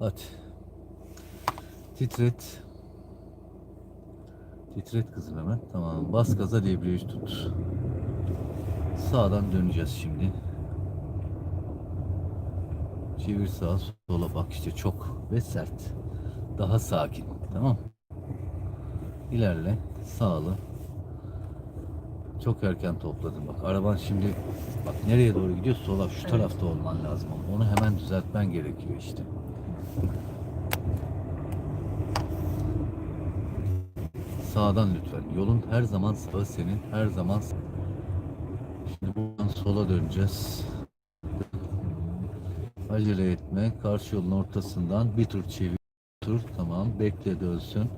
Hadi. Titret. Titret kızım hemen. Tamam. Bas gaza debriyaj tut. Sağdan döneceğiz şimdi. Çevir sağa sola bak işte çok ve sert. Daha sakin. Tamam. İlerle. Sağlı. Çok erken topladın bak. Araban şimdi bak nereye doğru gidiyor? Sola şu tarafta olman lazım onu hemen düzeltmen gerekiyor işte. Sağdan lütfen. Yolun her zaman sağı senin. Her zaman Şimdi buradan sola döneceğiz. Acele etme. Karşı yolun ortasından bir tur çevir. Tur tamam. Bekle dönsün.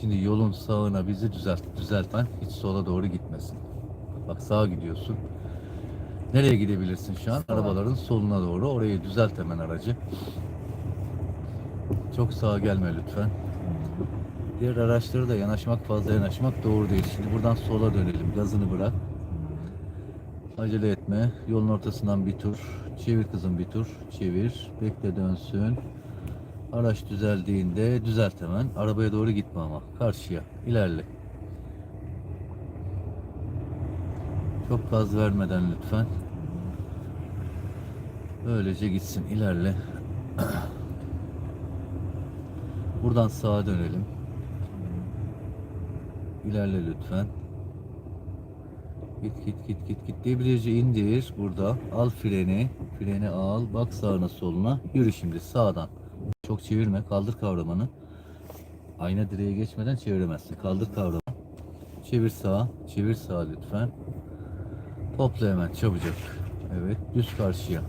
Şimdi yolun sağına bizi düzelt. Düzeltmen hiç sola doğru gitmesin. Bak sağa gidiyorsun. Nereye gidebilirsin şu an? Arabaların soluna doğru. Orayı düzelt hemen aracı. Çok sağa gelme lütfen. Diğer araçlara da yanaşmak fazla yanaşmak doğru değil. Şimdi buradan sola dönelim. Gazını bırak. Acele etme. Yolun ortasından bir tur. Çevir kızım bir tur. Çevir. Bekle dönsün. Araç düzeldiğinde düzelt hemen. Arabaya doğru gitme ama. Karşıya. İlerle. Çok gaz vermeden lütfen. Böylece gitsin. İlerle. Buradan sağa dönelim. İlerle lütfen. Git git git git git. Debriyajı indir burada. Al freni. Freni al. Bak sağına soluna. Yürü şimdi sağdan. Çok çevirme. Kaldır kavramanı. Ayna direğe geçmeden çeviremezsin. Kaldır kavramanı. Çevir sağa. Çevir sağa lütfen. Topla hemen çabucak. Evet. Düz karşıya.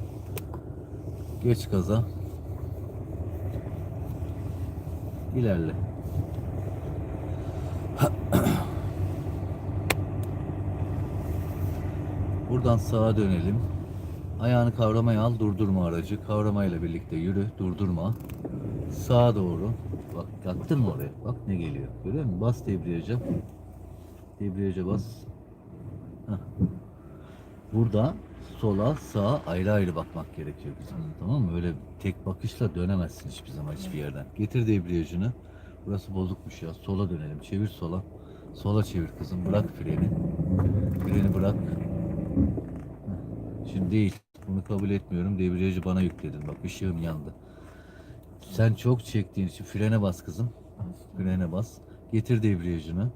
Geç gaza. İlerle. Buradan sağa dönelim. Ayağını kavramaya al, durdurma aracı. Kavramayla birlikte yürü, durdurma. Sağa doğru. Bak yaktın mı oraya? Bak ne geliyor. Görüyor musun? Bas debriyaja. Debriyaja bas. Heh. Burada sola, sağa ayrı ayrı bakmak gerekiyor kızım. Tamam mı? Öyle tek bakışla dönemezsin hiçbir zaman hiçbir yerden. Getir debriyajını. Burası bozukmuş ya. Sola dönelim. Çevir sola. Sola çevir kızım. Bırak freni. Freni bırak. Şimdi değil. Bunu kabul etmiyorum. Debriyajı bana yükledin. Bak ışığım yandı. Sen çok çektiğin için frene bas kızım. Frene bas. Getir debriyajını.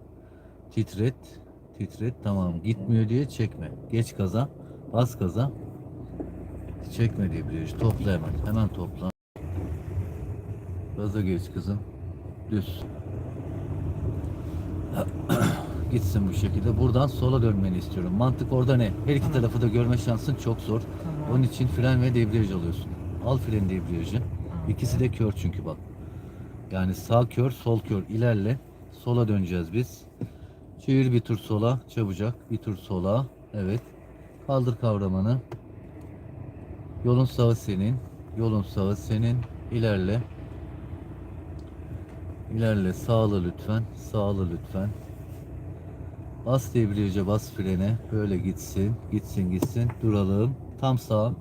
Titret. Titret. Tamam. Gitmiyor diye çekme. Geç gaza. Bas gaza. Çekme debriyajı. Topla hemen. Hemen topla. Gaza geç kızım. Düz. Gitsin bu şekilde. Buradan sola dönmeni istiyorum. Mantık orada ne? Her iki Tamam. tarafı da görme şansın çok zor. Tamam. Onun için fren ve debriyaj alıyorsun. Al fren debriyajı. İkisi de kör çünkü bak. Yani sağ kör, sol kör. İlerle. Sola döneceğiz biz. Çevir bir tur sola. Çabucak. Bir tur sola. Evet. Kaldır kavramanı. Yolun sağı senin. Yolun sağı senin. İlerle. İlerle. Sağlı lütfen. Sağlı lütfen. Bas debriyaja bas frene. Böyle gitsin. Gitsin gitsin. Duralım. Tam sağ.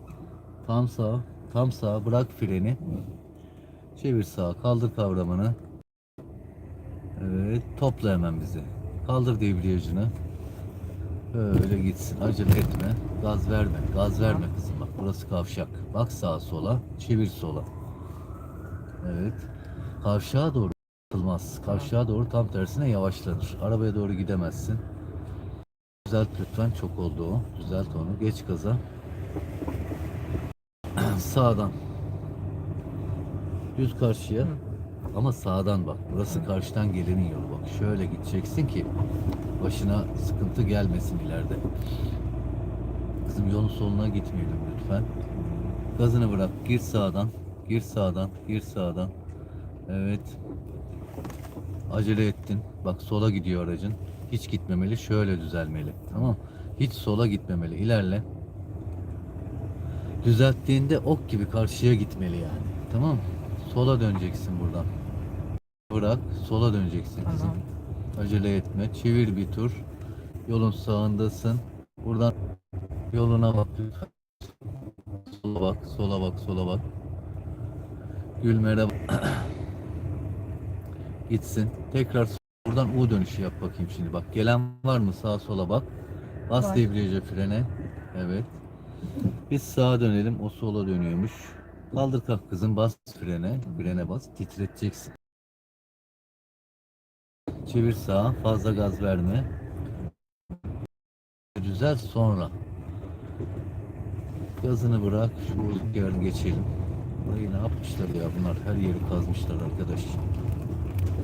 Tam sağ. Tam sağ. Bırak freni. Çevir sağa. Kaldır kavramanı. Evet. Topla hemen bizi. Kaldır debriyajını. Böyle gitsin. Acele etme. Gaz verme. Gaz verme kızım bak. Burası kavşak. Bak sağa sola. Çevir sola. Evet. Kavşağa doğru atılmaz. Kavşağa doğru tam tersine yavaşlanır. Arabaya doğru gidemezsin. Düzelt lütfen. Çok oldu o. Düzelt onu. Geç gaza. Sağdan. Düz karşıya. Ama sağdan bak. Burası karşıdan gelenin yolu bak. Şöyle gideceksin ki başına sıkıntı gelmesin ileride. Kızım yolun soluna gitmeyelim lütfen. Gazını bırak. Gir sağdan. Gir sağdan. Gir sağdan. Evet. Acele ettin. Bak sola gidiyor aracın. Hiç gitmemeli. Şöyle düzelmeli. Tamam. Hiç sola gitmemeli. İlerle. Düzelttiğinde ok gibi karşıya gitmeli yani. Tamam. Sola döneceksin buradan. Bırak. Sola döneceksin kızım. Tamam. Acele etme. Çevir bir tur. Yolun sağındasın. Buradan yoluna bak lütfen. Sola bak, sola bak, sola bak. Gül merhaba. Gitsin. Tekrar buradan U dönüşü yap bakayım şimdi. Bak gelen var mı sağa sola bak. Bas debriyaja frene. Evet. Biz sağa dönelim. O sola dönüyormuş. Kaldır kalk kızım. Bas frene. Frene bas. Titreteceksin. Çevir sağa. Fazla gaz verme. Düzel sonra. Gazını bırak. Şu yerini geçelim. Burayı ne yapmışlar ya bunlar? Her yeri kazmışlar arkadaş.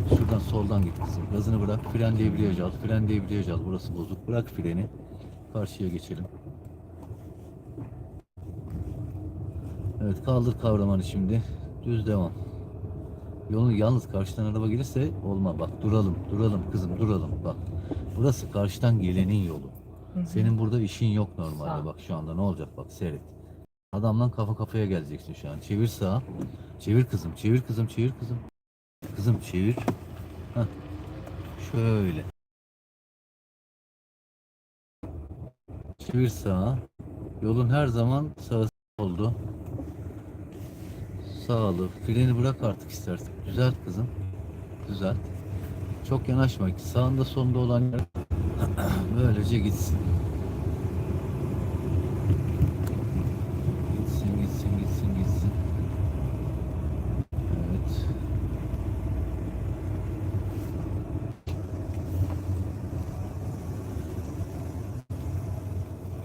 Şuradan soldan git kızım. Gazını bırak. Fren debriyaj al. Fren debriyaj al. Burası bozuk. Bırak freni. Karşıya geçelim. Evet kaldır kavramanı şimdi. Düz devam. Yolun yalnız karşıdan araba gelirse olma. Bak duralım. Duralım kızım duralım. Bak. Burası karşıdan gelenin yolu. Hı hı. Senin burada işin yok normalde. Sağ. Bak şu anda ne olacak bak seyret. Adamdan kafa kafaya geleceksin şu an. Çevir sağa. Çevir kızım. Çevir kızım. Çevir kızım. Kızım çevir. Hah. Şöyle. Çevir sağa. Yolun her zaman sağı oldu. Sağlı. Freni bırak artık istersen. Düzelt kızım. Düzelt. Çok yanaşma. Sağında sonunda olan yer böylece gitsin. Gitsin, gitsin, gitsin, gitsin. Evet.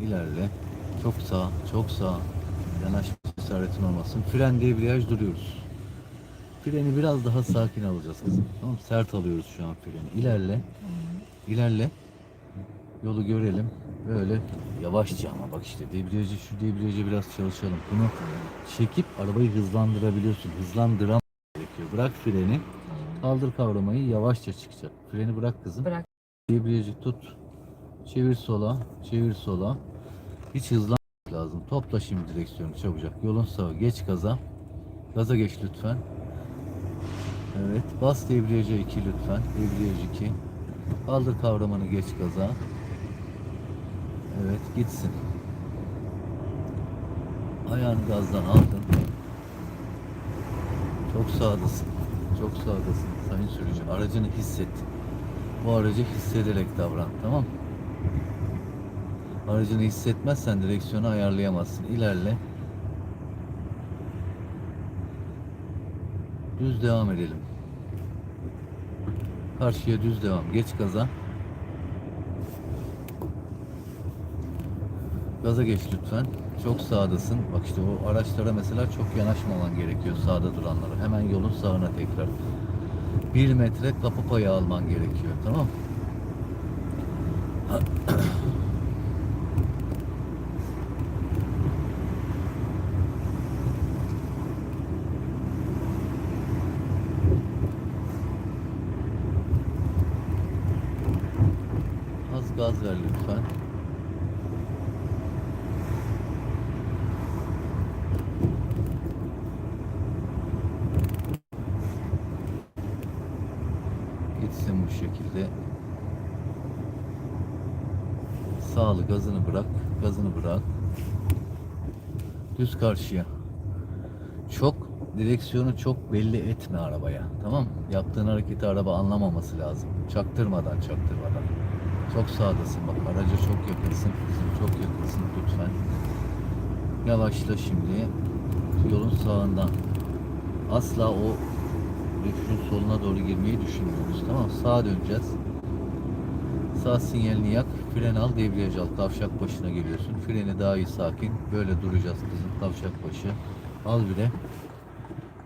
İlerle. Çok sağ, çok sağ. Olmasın. Fren debriyaj duruyoruz. Freni biraz daha sakin alacağız kızım. Tamam Sert alıyoruz şu an freni. İlerle. İlerle. Yolu görelim. Böyle yavaşça ama bak işte debriyajı şu debriyajı biraz çalışalım. Bunu çekip arabayı hızlandırabiliyorsun. Hızlandıran gerekiyor. Bırak freni. Kaldır kavramayı yavaşça çıkacak. Freni bırak kızım. Bırak. Debriyajı tut. Çevir sola. Çevir sola. Hiç lazım. Topla şimdi direksiyonu çabucak. Yolun sağı. Geç gaza. Gaza geç lütfen. Evet. Bas debriyaja 2 lütfen. Debriyaj 2. Kaldır kavramanı geç gaza. Evet gitsin. Ayağını gazdan aldın. Çok sağdasın. Çok sağdasın sayın sürücü. Aracını hisset. Bu aracı hissederek davran. Tamam mı? Aracını hissetmezsen direksiyonu ayarlayamazsın. İlerle. Düz devam edelim. Karşıya düz devam. Geç gaza. Gaza geç lütfen. Çok sağdasın. Bak işte o araçlara mesela çok yanaşmaman gerekiyor sağda duranlara. Hemen yolun sağına tekrar. Bir metre kapı payı alman gerekiyor. Tamam Az gaz ver lütfen. Gitsin bu şekilde. Sağlı gazını bırak. Gazını bırak. Düz karşıya. Çok direksiyonu çok belli etme arabaya. Tamam mı? Yaptığın hareketi araba anlamaması lazım. Çaktırmadan çaktırmadan. Çok sağdasın bak araca çok yakınsın. Kızım çok yakınsın lütfen. Yavaşla şimdi. Yolun sağından. Asla o dönüşün soluna doğru girmeyi düşünmüyoruz. Tamam sağa döneceğiz. Sağ sinyalini yak. Fren al debriyaj al. Kavşak başına geliyorsun. Freni daha iyi sakin. Böyle duracağız kızım kavşak başı. Al bire.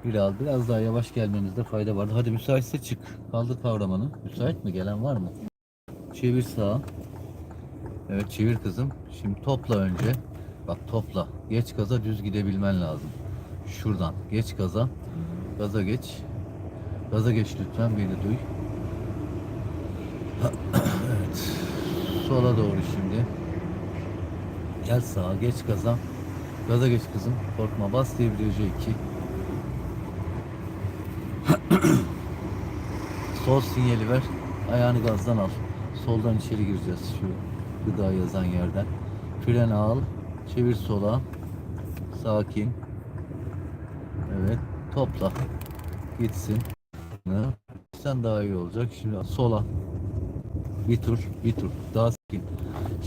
Bir al. Biraz daha yavaş gelmemizde fayda vardı. Hadi müsaitse çık. Kaldır kavramanı. Müsait mi? Gelen var mı? Çevir sağa. Evet çevir kızım. Şimdi topla önce. Bak topla. Geç gaza düz gidebilmen lazım. Şuradan. Geç gaza. Gaza geç. Gaza geç lütfen beni duy. evet. Sola doğru şimdi. Gel sağa geç gaza. Gaza geç kızım. Korkma bas debriyaja 2. Sol sinyali ver. Ayağını gazdan al. Soldan içeri gireceğiz şu gıda yazan yerden. Fren al. Çevir sola. Sakin. Evet. Topla. Gitsin. Sen daha iyi olacak. Şimdi sola. Bir tur, bir tur. Daha sakin.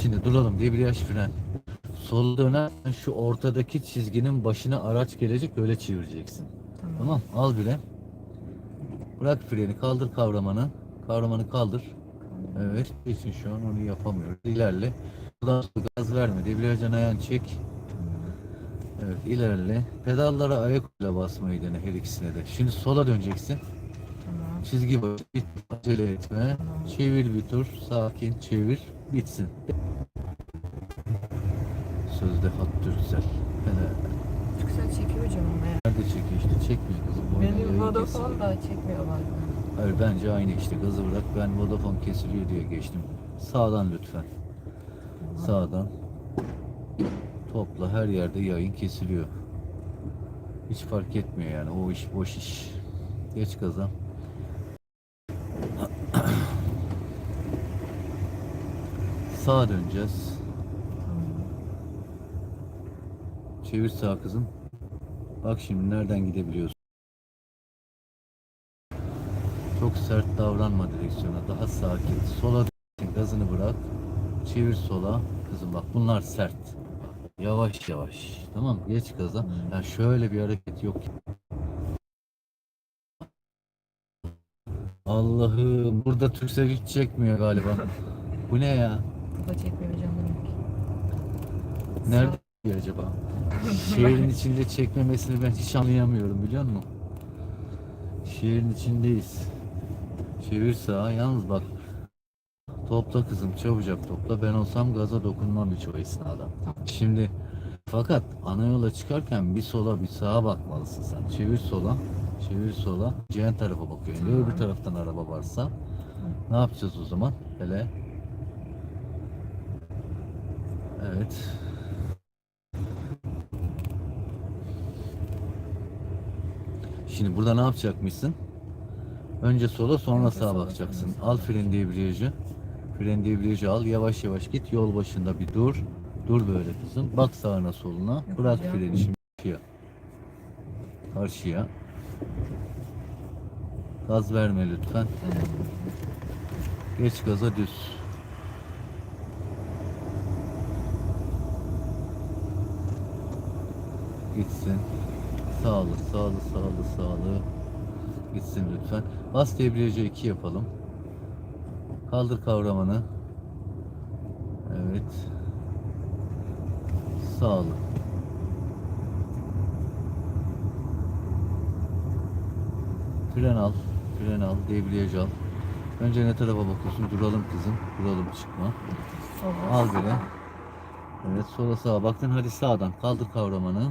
Şimdi duralım yaş fren. Sola dönersen şu ortadaki çizginin başına araç gelecek öyle çevireceksin. Tamam. Tamam al bile. Bırak freni kaldır kavramanı. Kavramanı kaldır. Evet. Için şu an onu yapamıyoruz. İlerle. Buradan gaz verme. Debriyajan ayağını çek. Evet ilerle. Pedallara ayakla basmayı dene her ikisine de. Şimdi sola döneceksin. Tamam. Çizgi boyu bit, acele etme. Tamam. Çevir bir tur. Sakin çevir. Bitsin. Sözde hat güzel. Çok güzel çekiyor ama ya. Nerede çekiyor işte çekmiyor kızım. Benim yayın Vodafone Hayır bence aynı işte gazı bırak ben Vodafone kesiliyor diye geçtim. Sağdan lütfen. Sağdan. Topla her yerde yayın kesiliyor. Hiç fark etmiyor yani o iş boş iş. Geç gaza. Sağa döneceğiz. Çevir sağ kızım. Bak şimdi nereden gidebiliyorsun. Çok sert davranma direksiyona. Daha sakin. Sola gazını bırak. Çevir sola. Kızım bak bunlar sert. Yavaş yavaş. Tamam mı? Geç gaza. Ya şöyle bir hareket yok. Allah'ım burada Türksel hiç çekmiyor galiba. Bu ne ya? Çekmiyor hocam demek. Nerede çekiyor acaba? Şehrin içinde çekmemesini ben hiç anlayamıyorum biliyor musun? Şehrin içindeyiz. Çevir sağa yalnız bak. Topla kızım çabucak topla. Ben olsam gaza dokunmam hiç o esnada. Şimdi fakat ana yola çıkarken bir sola bir sağa bakmalısın sen. Çevir sola. Çevir sola. Cihan tarafa bakıyorsun. Ya öbür taraftan araba varsa ne yapacağız o zaman? Hele. Evet. Şimdi burada ne yapacakmışsın? Önce sola sonra sağa bakacaksın. Al fren debriyajı. Fren debriyajı al. Yavaş yavaş git. Yol başında bir dur. Dur böyle kızım. Bak sağına soluna. Bırak freni şimdi karşıya. Karşıya. Gaz verme lütfen. Geç gaza düz. Gitsin. Sağlı, sağlı, sağlı, sağlı. Gitsin lütfen. Bas debriyajı 2 yapalım. Kaldır kavramanı. Evet. Sağlı. Fren al. Fren al. Debriyaj al. Önce ne tarafa bakıyorsun? Duralım kızım. Duralım çıkma. Sola, Al beni. Evet sola sağa baktın. Hadi sağdan. Kaldır kavramanı.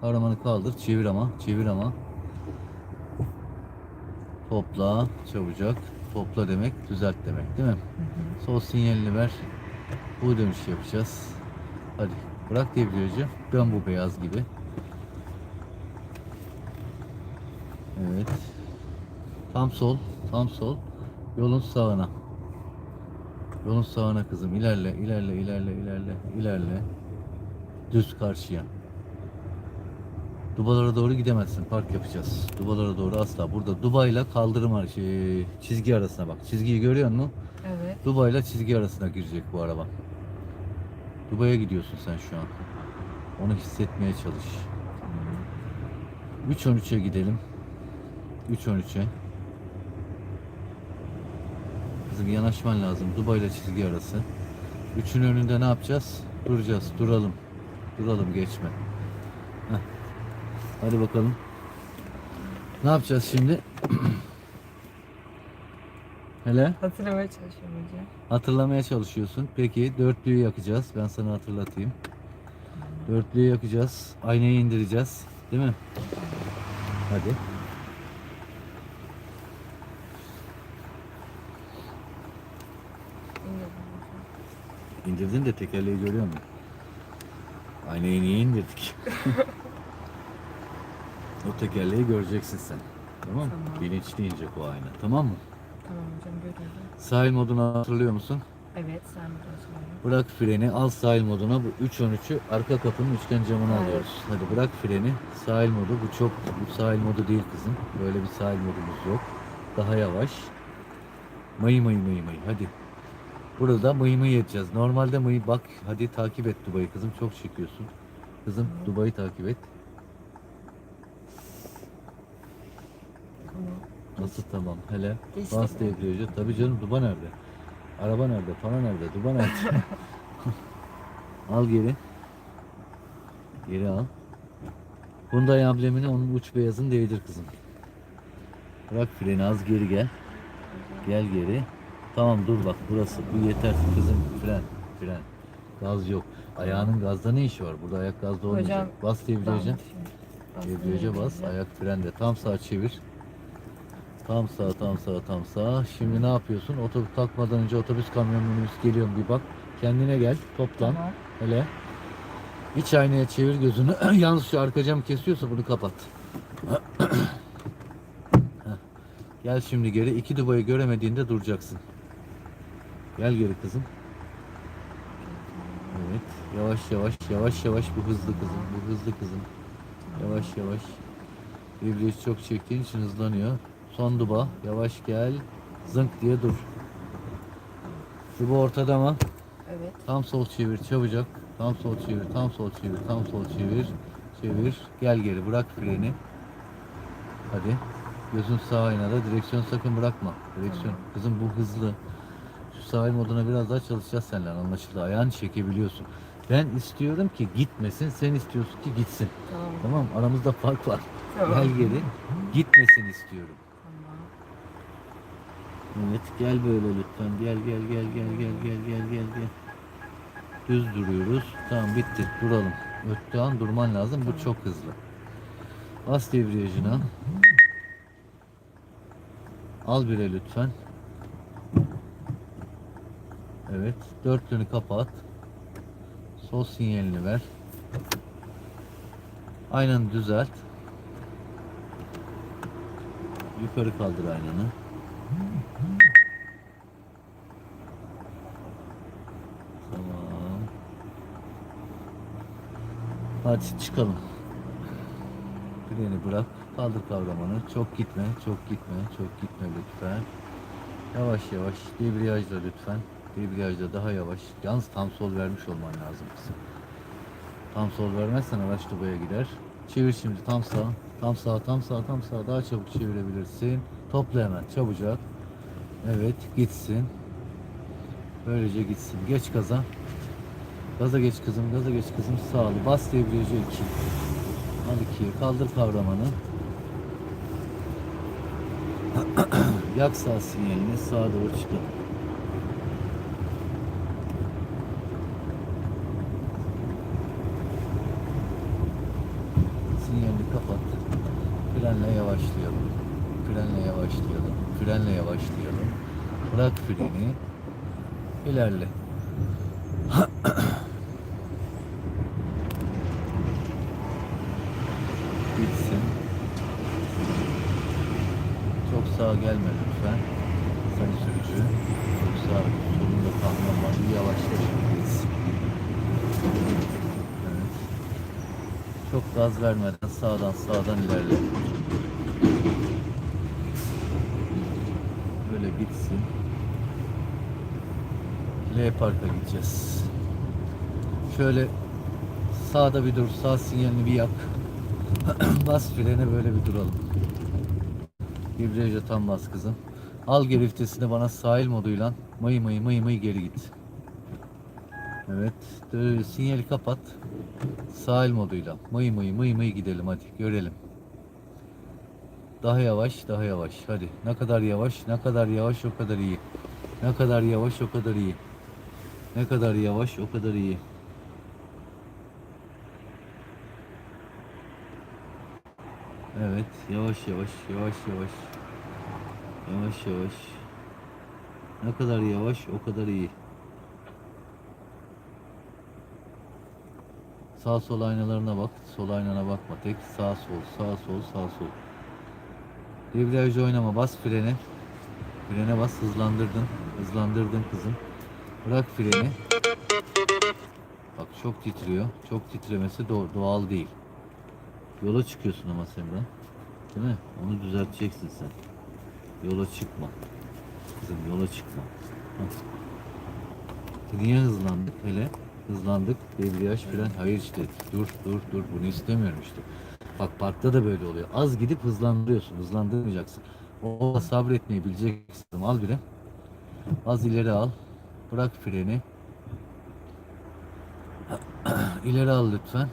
Kavramanı kaldır. Çevir ama. Çevir ama. Topla. Çabucak. Topla demek düzelt demek değil mi? Hı hı. Sol sinyalini ver. Bu dönüş yapacağız. Hadi bırak debriyajı. Dön bu beyaz gibi. Evet. Tam sol. Tam sol. Yolun sağına. Yolun sağına kızım. İlerle, ilerle, ilerle, ilerle, ilerle. Düz karşıya. Dubalara doğru gidemezsin. Park yapacağız. Dubalara doğru asla. Burada Dubai'yle kaldırım ar- şey, çizgi arasına bak. Çizgiyi görüyor musun? Evet. Dubai'yle çizgi arasına girecek bu araba. Dubai'ye gidiyorsun sen şu an. Onu hissetmeye çalış. Tamam. 3.13'e gidelim. 3.13'e. Kızım yanaşman lazım. Dubai ile çizgi arası. Üçün önünde ne yapacağız? Duracağız. Duralım. Duralım geçme. Heh. Hadi bakalım. Ne yapacağız şimdi? Hele Hatırlamaya çalışıyorum hocam. hatırlamaya çalışıyorsun. Peki dörtlüyü yakacağız. Ben sana hatırlatayım. Dörtlüyü yakacağız. Aynayı indireceğiz. Değil mi? Hadi. İndirdin de tekerleği görüyor musun? Aynayı niye indirdik? o tekerleği göreceksin sen. Tamam mı? Tamam. Bilinçli inecek o ayna. Tamam mı? Tamam hocam görüyorum. Sahil modunu hatırlıyor musun? Evet sen de söyle. Bırak freni, al sahil moduna. Bu 3.13'ü arka kapının üçgen camına Evet. alıyoruz. Hadi bırak freni, sahil modu. Bu çok, bu sahil modu değil kızım. Böyle bir sahil modumuz yok. Daha yavaş. Mayı mayı mayı mayı, hadi. Burada mıyı mıyı edeceğiz. Normalde mıyı, bak hadi takip et Dubai'yi kızım. Çok çekiyorsun. Kızım Dubai'yi takip et. Nasıl tamam, hele. Geçti Bas mi? Tabii canım, Duba nerede? Araba nerede? Para nerede? Duba nerede? al geri. Geri al. Hyundai amblemini onun uç beyazını değdir kızım. Bırak freni az geri gel. Gel geri. Tamam dur bak burası. Bu yeter kızım. Fren. Fren. Gaz yok. Ayağının gazda ne işi var? Burada ayak gazda olmayacak. Hocam, Bas debriyaja. Bas Debriyaja bas. Ayak frende. Tam sağ çevir. Tam sağ, tam sağ, tam sağ. Şimdi ne yapıyorsun? Otobüs kalkmadan önce otobüs kamyon minibüs geliyor mu bir bak. Kendine gel. Toplan. Tamam. Hele. İç aynaya çevir gözünü. Yalnız şu arka cam kesiyorsa bunu kapat. Gel şimdi geri. İki dubayı göremediğinde duracaksın. Gel geri kızım. Evet. Yavaş yavaş, yavaş yavaş. Bu hızlı kızım. Bu hızlı kızım. Yavaş yavaş. Debriyajı çok çektiğin için hızlanıyor. Son duba. Yavaş gel. Zınk diye dur. Duba ortada mı? Evet. Tam sol çevir çabucak. Tam sol çevir, tam sol çevir, tam sol çevir. Çevir. Gel geri bırak freni. Hadi. Gözün sağ aynada. Direksiyon sakın bırakma. Direksiyon. Kızım bu hızlı. Şu sahil moduna biraz daha çalışacağız seninle anlaşıldı. Ayağını çekebiliyorsun. Ben istiyorum ki gitmesin. Sen istiyorsun ki gitsin. Tamam. Tamam aramızda fark var. Tamam. Gel geri. Gitmesin istiyorum. Evet gel böyle lütfen. Gel gel gel gel gel gel gel gel gel. Düz duruyoruz. Tamam bitti. Duralım. Öttüğü an durman lazım. Bu çok hızlı. Bas debriyajına. Al bire lütfen. Evet. Dörtlünü kapat. Sol sinyalini ver. Aynanı düzelt. Yukarı kaldır aynanı. Tamam. Hadi çıkalım. Freni bırak. Kaldır kavramanı. Çok gitme, çok gitme, çok gitme lütfen. Yavaş yavaş. Debriyajla lütfen. Debriyajla daha yavaş. Yalnız tam sol vermiş olman lazım kızım. Tam sol vermezsen araç dubaya gider. Çevir şimdi tam sağ. Tam sağ, tam sağ, tam sağ. Daha çabuk çevirebilirsin. Topla hemen çabucak. Evet gitsin. Böylece gitsin. Geç gaza. Gaza geç kızım, gaza geç kızım. Sağ ol. Bas debriyajı 2. Al 2'ye. Kaldır kavramanı. Yak sağ sinyalini. Sağa doğru çıkın. Sinyalini kapat. Frenle yavaşlayalım. Frenle yavaşlayalım. Frenle yavaşlayalım. Bırak freni. İlerle. Gitsin. Çok sağa gelme lütfen. Sayın sürücü. Çok sağ solunda kamyon var. Bir yavaşla şimdi gitsin. Evet. Çok gaz vermeden sağdan sağdan ilerle. Böyle gitsin. L parka gideceğiz. Şöyle sağda bir dur, sağ sinyalini bir yak. bas frene böyle bir duralım. Debriyaja tam bas kızım. Al geri vitesini bana sahil moduyla mayı mayı mayı mayı geri git. Evet. Dö- sinyali kapat. Sahil moduyla mayı mayı mayı mayı gidelim hadi görelim. Daha yavaş, daha yavaş. Hadi. Ne kadar yavaş, ne kadar yavaş o kadar iyi. Ne kadar yavaş o kadar iyi. Ne kadar yavaş o kadar iyi. Evet, yavaş yavaş, yavaş yavaş. Yavaş yavaş. Ne kadar yavaş o kadar iyi. Sağ sol aynalarına bak. Sol aynana bakma. Tek sağ sol, sağ sol, sağ sol. Debriyajı oynama. Bas frene. Frene bas. Hızlandırdın. Hızlandırdın kızım. Bırak freni. Bak çok titriyor. Çok titremesi do- doğal değil. Yola çıkıyorsun ama Semra. Değil mi? Onu düzelteceksin sen. Yola çıkma. Kızım yola çıkma. Hah. Niye hızlandık hele? Hızlandık. Debriyaj fren. Hayır işte. Dur dur dur. Bunu istemiyorum işte. Bak parkta da böyle oluyor. Az gidip hızlandırıyorsun. Hızlandırmayacaksın. O sabretmeyi bileceksin. Al biri. Az ileri al. Bırak freni. ileri al lütfen.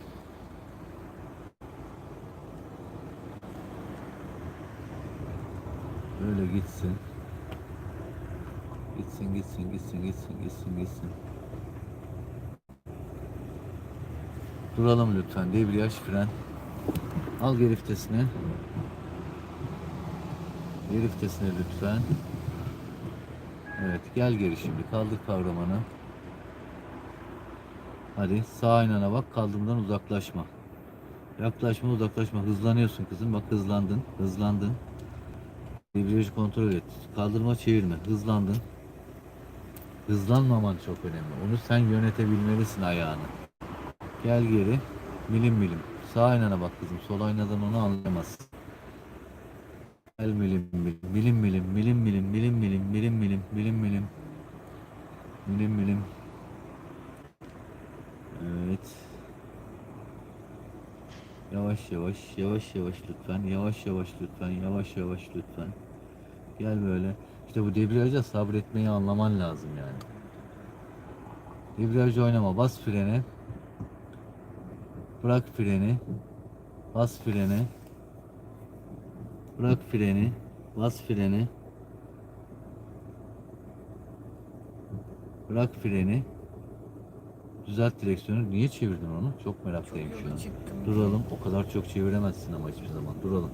Böyle gitsin. Gitsin gitsin gitsin gitsin gitsin gitsin. Duralım lütfen. Debriyaj fren. Al geri vitesini. Lütfen. Evet gel geri şimdi. Kaldır kavramanı. Hadi sağ aynana bak. Kaldığımdan uzaklaşma. Yaklaşma uzaklaşma. Hızlanıyorsun kızım. Bak hızlandın. Hızlandın. Debriyajı kontrol et. Kaldırma çevirme. Hızlandın. Hızlanmaman çok önemli. Onu sen yönetebilmelisin ayağını. Gel geri. Milim milim. Sağ aynana bak kızım. Sol aynadan onu anlayamazsın. Gel milim milim. Milim milim. Milim milim. Milim milim. Milim milim. Milim milim. Milim milim. Evet. Yavaş yavaş, yavaş yavaş lütfen, yavaş yavaş lütfen, yavaş yavaş lütfen. Gel böyle. İşte bu debriyaja sabretmeyi anlaman lazım yani. Debriyajı oynama, bas frene. Bırak freni. Bas freni. Bırak freni. Bas freni. Bırak freni. Düzelt direksiyonu. Niye çevirdin onu? Çok meraklıyım şu an. Duralım. O kadar çok çeviremezsin ama hiçbir zaman. Duralım.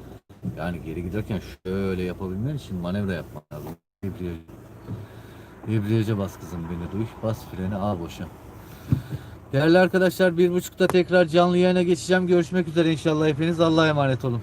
Yani geri giderken şöyle yapabilmen için manevra yapman lazım. Debriyaj. Debriyaja bas kızım beni duy. Bas freni al boşa. Değerli arkadaşlar bir buçukta tekrar canlı yayına geçeceğim. Görüşmek üzere inşallah hepiniz. Allah'a emanet olun.